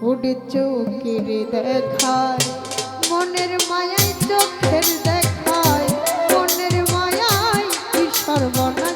ওডে চোখের দেখায় মনের মায়ায় চোখের দেখায় মনের মায়ায় কি সর্বনা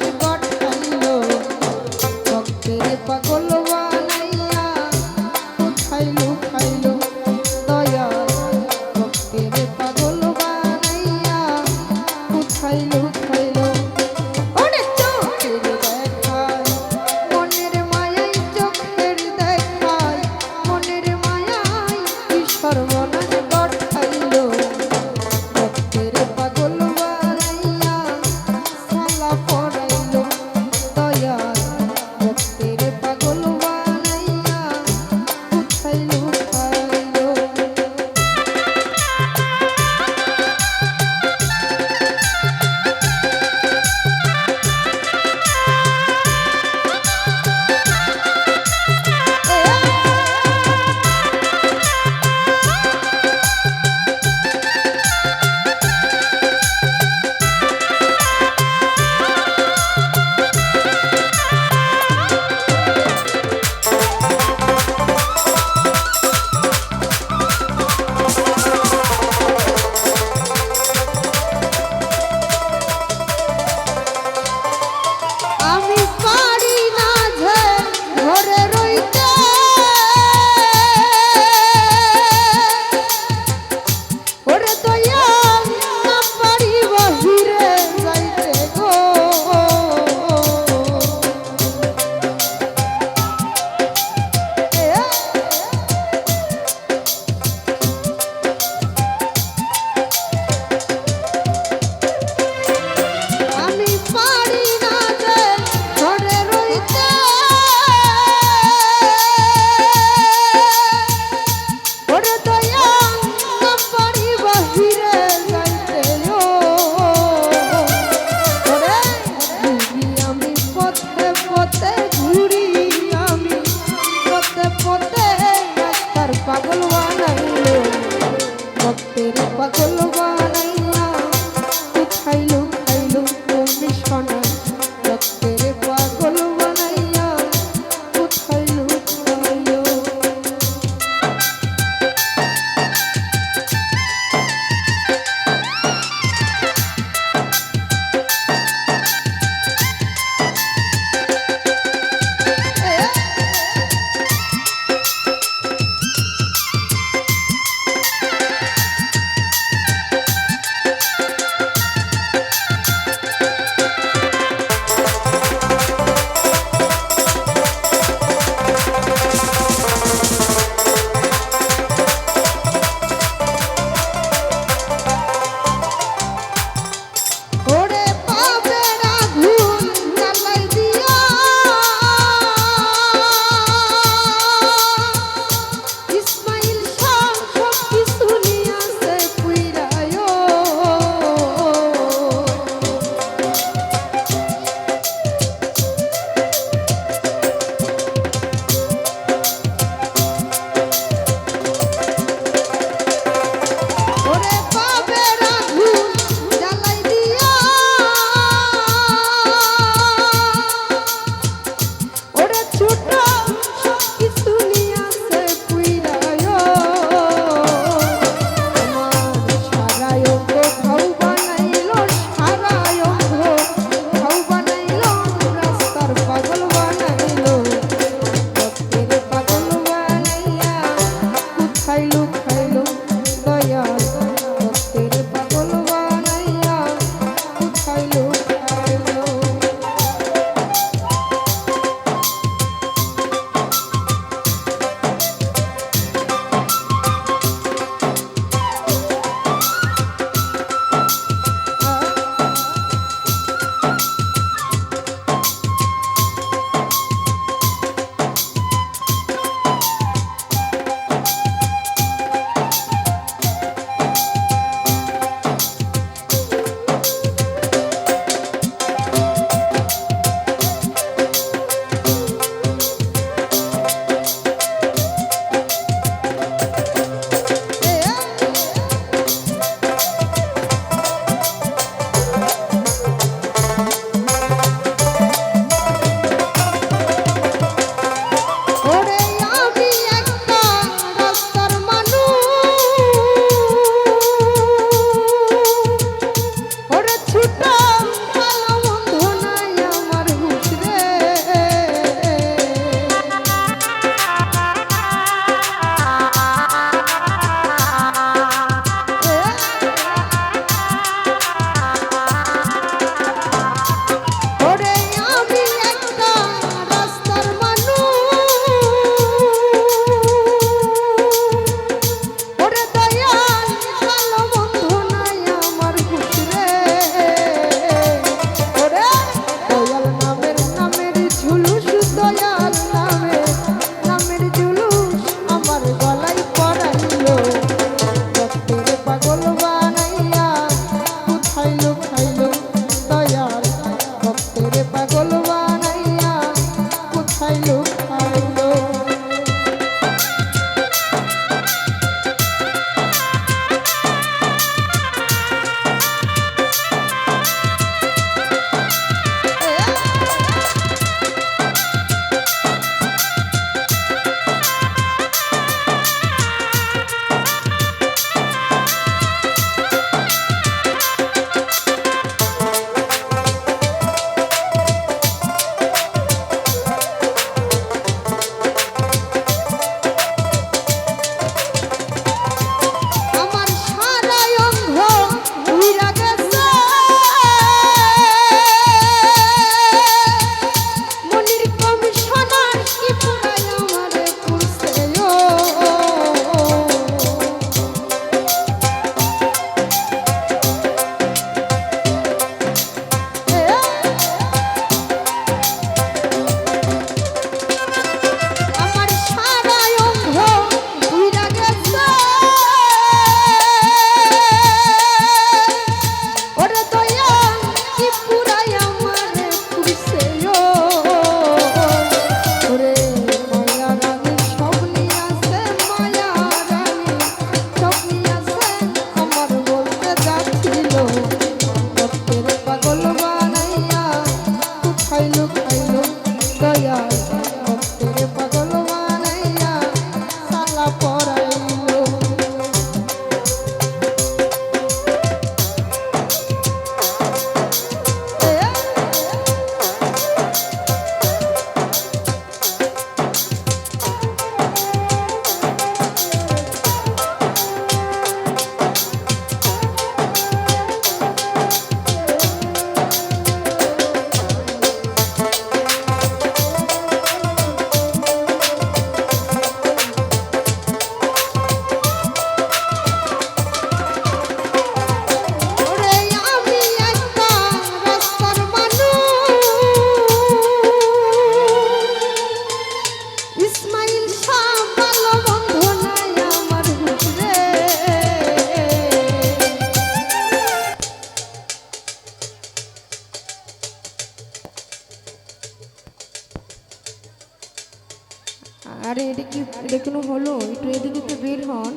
জন্য হলো? একটু এদিকে তো বের হন।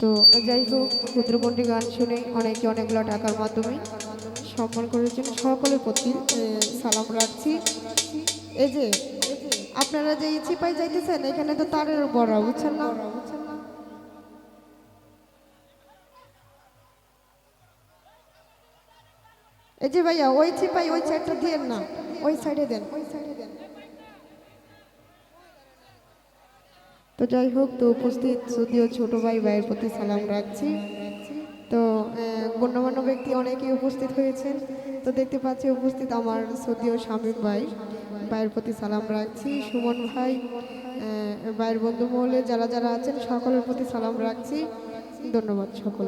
তো যাই হোক ক্ষুদ্রকণ্ঠী গান শুনে অনেকে অনেকগুলো টাকার মাধ্যমে সম্মান করেছেন সকলের প্রতি সালাম রাখছি। এই যে, আপনারা যে চিপাই যাইতেছেন, এখানে তো তারের বড়, বুঝছেন না? এই যে ভাইয়া, ওই চিপাই ওই সাইডটা দিয়ে না, ওই সাইডে দেন ওই সাইডে দেন। তো যাই হোক, তো উপস্থিত যদিও ছোট ভাই ভাইয়ের প্রতি সালাম রাখছি। তো গণ্যমান্য ব্যক্তি অনেকেই উপস্থিত হয়েছেন। তো দেখতে পাচ্ছি উপস্থিত আমার যদিও শামীম ভাই। ভাইয়ের প্রতি সালাম রাখছি। সুমন ভাই ভাইয়ের বন্ধু মহলে যারা যারা আছেন, সকলের প্রতি সালাম রাখছি। ধন্যবাদ সকল